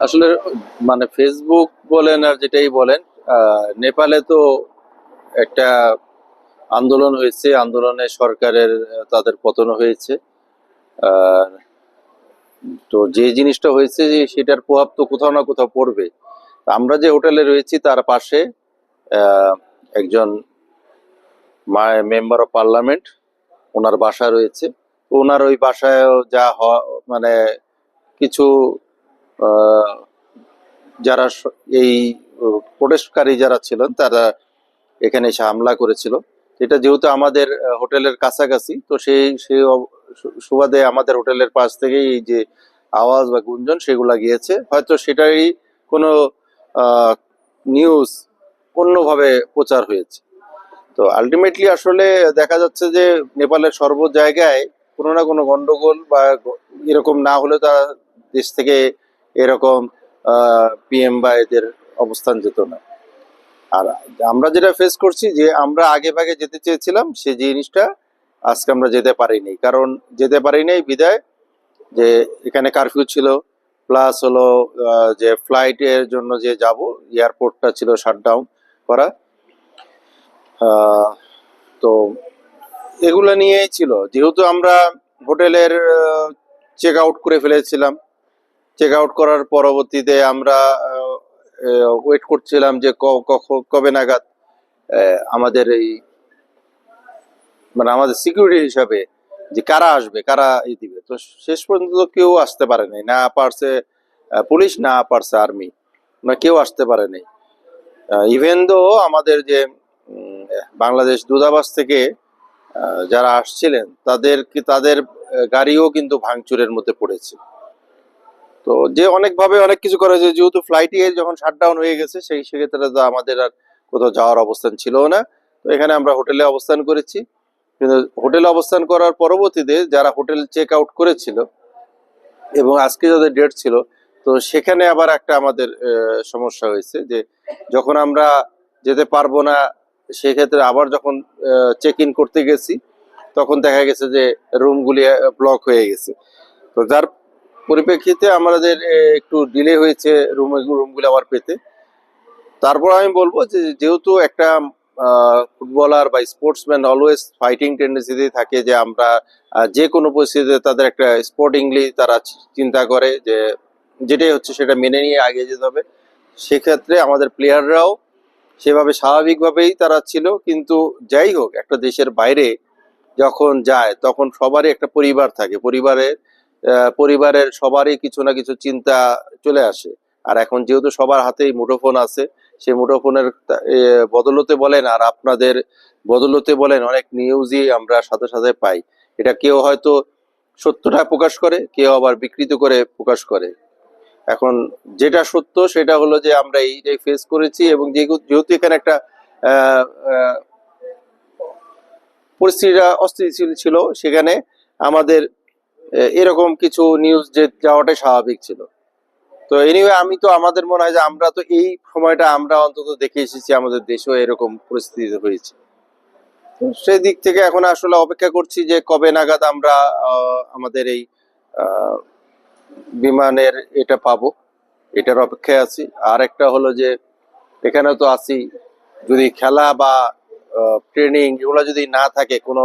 আসলে মানে ফেসবুক বলেন আর যেটাই বলেন নেপালে তো একটা আন্দোলন হয়েছে। আন্দোলনে সরকারের তাদের পতন হয়েছে। তো যে জিনিসটা হয়েছে সেটার প্রভাব তো কোথাও না কোথাও পড়বে। আমরা যে হোটেলে রয়েছি, তার পাশে একজন মেম্বার অফ পার্লামেন্ট, ওনার বাসা রয়েছে। ওনার ওই বাসায় যা মানে কিছু যারা এই প্রোটেস্টকারী যারা ছিলেন, তারা এখানে এসে হামলা করেছিল। এটা যেহেতু আমাদের হোটেলের কাছাকাছি, তো সেই সেই সুবাদে আমাদের হোটেলের পাশ থেকেই এই যে আওয়াজ বা গুঞ্জন, সেগুলা গিয়েছে। হয়তো সেটারই কোনো নিউজ অন্যভাবে প্রচার হয়েছে। তো আলটিমেটলি আসলে দেখা যাচ্ছে যে নেপালের সর্ব জায়গায় কোনো না কোনো গন্ডগোল বা এরকম না হলে তারা দেশ থেকে এরকম পিএম বা এদের অবস্থান যেত না। আর আমরা যেটা ফেস করছি যে, আমরা আগে ভাগে যেতে চেয়েছিলাম সেই জিনিসটা আজকে আমরা যেতে পারিনি। কারণ যেতে পারিনি বিদায়, যে এখানে কারফিউ ছিল প্লাস হলো যে ফ্লাইটের জন্য যে যাব এয়ারপোর্টটা ছিল শাটডাউন করা। তো এগুলো নিয়েই ছিল। যেহেতু আমরা হোটেলের চেক আউট করে ফেলেছিলাম চেক আউট করার পরবর্তীতে আমরা ওয়েট করছিলাম যে কবে নাগাদ আমাদের এই মানে আমাদের সিকিউরিটি হিসাবে যে কারা আসবে, কারা ই দিবে। তো শেষ পর্যন্ত কেউ আসতে পারে নাই, না পারছে পুলিশ, না পারছে আর্মি না কেউ আসতে পারে নাই। ইভেন দো আমাদের যে বাংলাদেশ দূতাবাস থেকে যারা আসছিলেন, তাদের তাদের গাড়িও কিন্তু ভাঙচুরের মধ্যে পড়েছে। তো যে অনেকভাবে অনেক কিছু করা যায় যেহেতু ফ্লাইটে যখন শাটডাউন হয়ে গেছে, সেই সেক্ষেত্রে তো আমাদের আর কোথাও যাওয়ার অবস্থান ছিল না। তো এখানে আমরা হোটেলে অবস্থান করেছি। কিন্তু হোটেলে অবস্থান করার পরবর্তীতে যারা হোটেল চেক আউট করেছিল এবং আজকে যাদের ডেট ছিল, তো সেখানে আবার একটা আমাদের সমস্যা হয়েছে যে যখন আমরা যেতে পারব না, সেক্ষেত্রে আবার যখন চেক ইন করতে গেছি, তখন দেখা গেছে যে রুমগুলি ব্লক হয়ে গেছে। তো যার পরিপ্রেক্ষিতে আমাদের একটু ডিলে হয়েছে রুম রুমগুলো আবার পেতে। তারপর আমি বলব যে, যেহেতু একটা ফুটবলার বা স্পোর্টসম্যান অলওয়েজ ফাইটিং টেন্ডেন্সিতে থাকে যে, আমরা যে কোনো পরিস্থিতিতে তাদের একটা স্পোর্টিংলি তারা চিন্তা করে যে, যেটাই হচ্ছে সেটা মেনে নিয়ে আগে যেতে হবে। সেক্ষেত্রে আমাদের প্লেয়াররাও সেভাবে স্বাভাবিকভাবেই তারা ছিল, কিন্তু যাই হোক, একটা দেশের বাইরে যখন যায়, তখন সবারই একটা পরিবার থাকে। পরিবারের পরিবারের সবারই কিছু না কিছু চিন্তা চলে আসে। আর এখন যেহেতু সবার হাতেই মুঠোফোন আছে, সেই মুঠোফোনের বদলতে বলেন আর আপনাদের বদলতে বলেন অনেক নিউজই আমরা সাথে সাথে পাই। এটা কেউ হয়তো সত্যটা প্রকাশ করে, কেউ আবার বিকৃত করে প্রকাশ করে। এখন যেটা সত্য সেটা হলো যে আমরা এইটাই ফেস করেছি এবং যেহেতু এখানে একটা পরিস্থিতিটা অস্থিতিশীল ছিল, সেখানে আমাদের এরকম কিছু নিউজ যে যাওয়াটাই স্বাভাবিক ছিল। তো এনিওয়ে আমি তো, আমাদের মনে হয় যে আমরা তো এই সময়টা আমরা অন্তত দেখে এসেছি আমাদের দেশেও এরকম পরিস্থিতি হয়েছে। সেই দিক থেকে এখন আসলে অপেক্ষা করছি যে কবে নাগাদ আমরা আমাদের এই বিমানের এটা পাবো, এটার অপেক্ষায় আছি। আর একটা হলো যে এখানে তো আছি, যদি খেলা বা ট্রেনিং এগুলো যদি না থাকে কোনো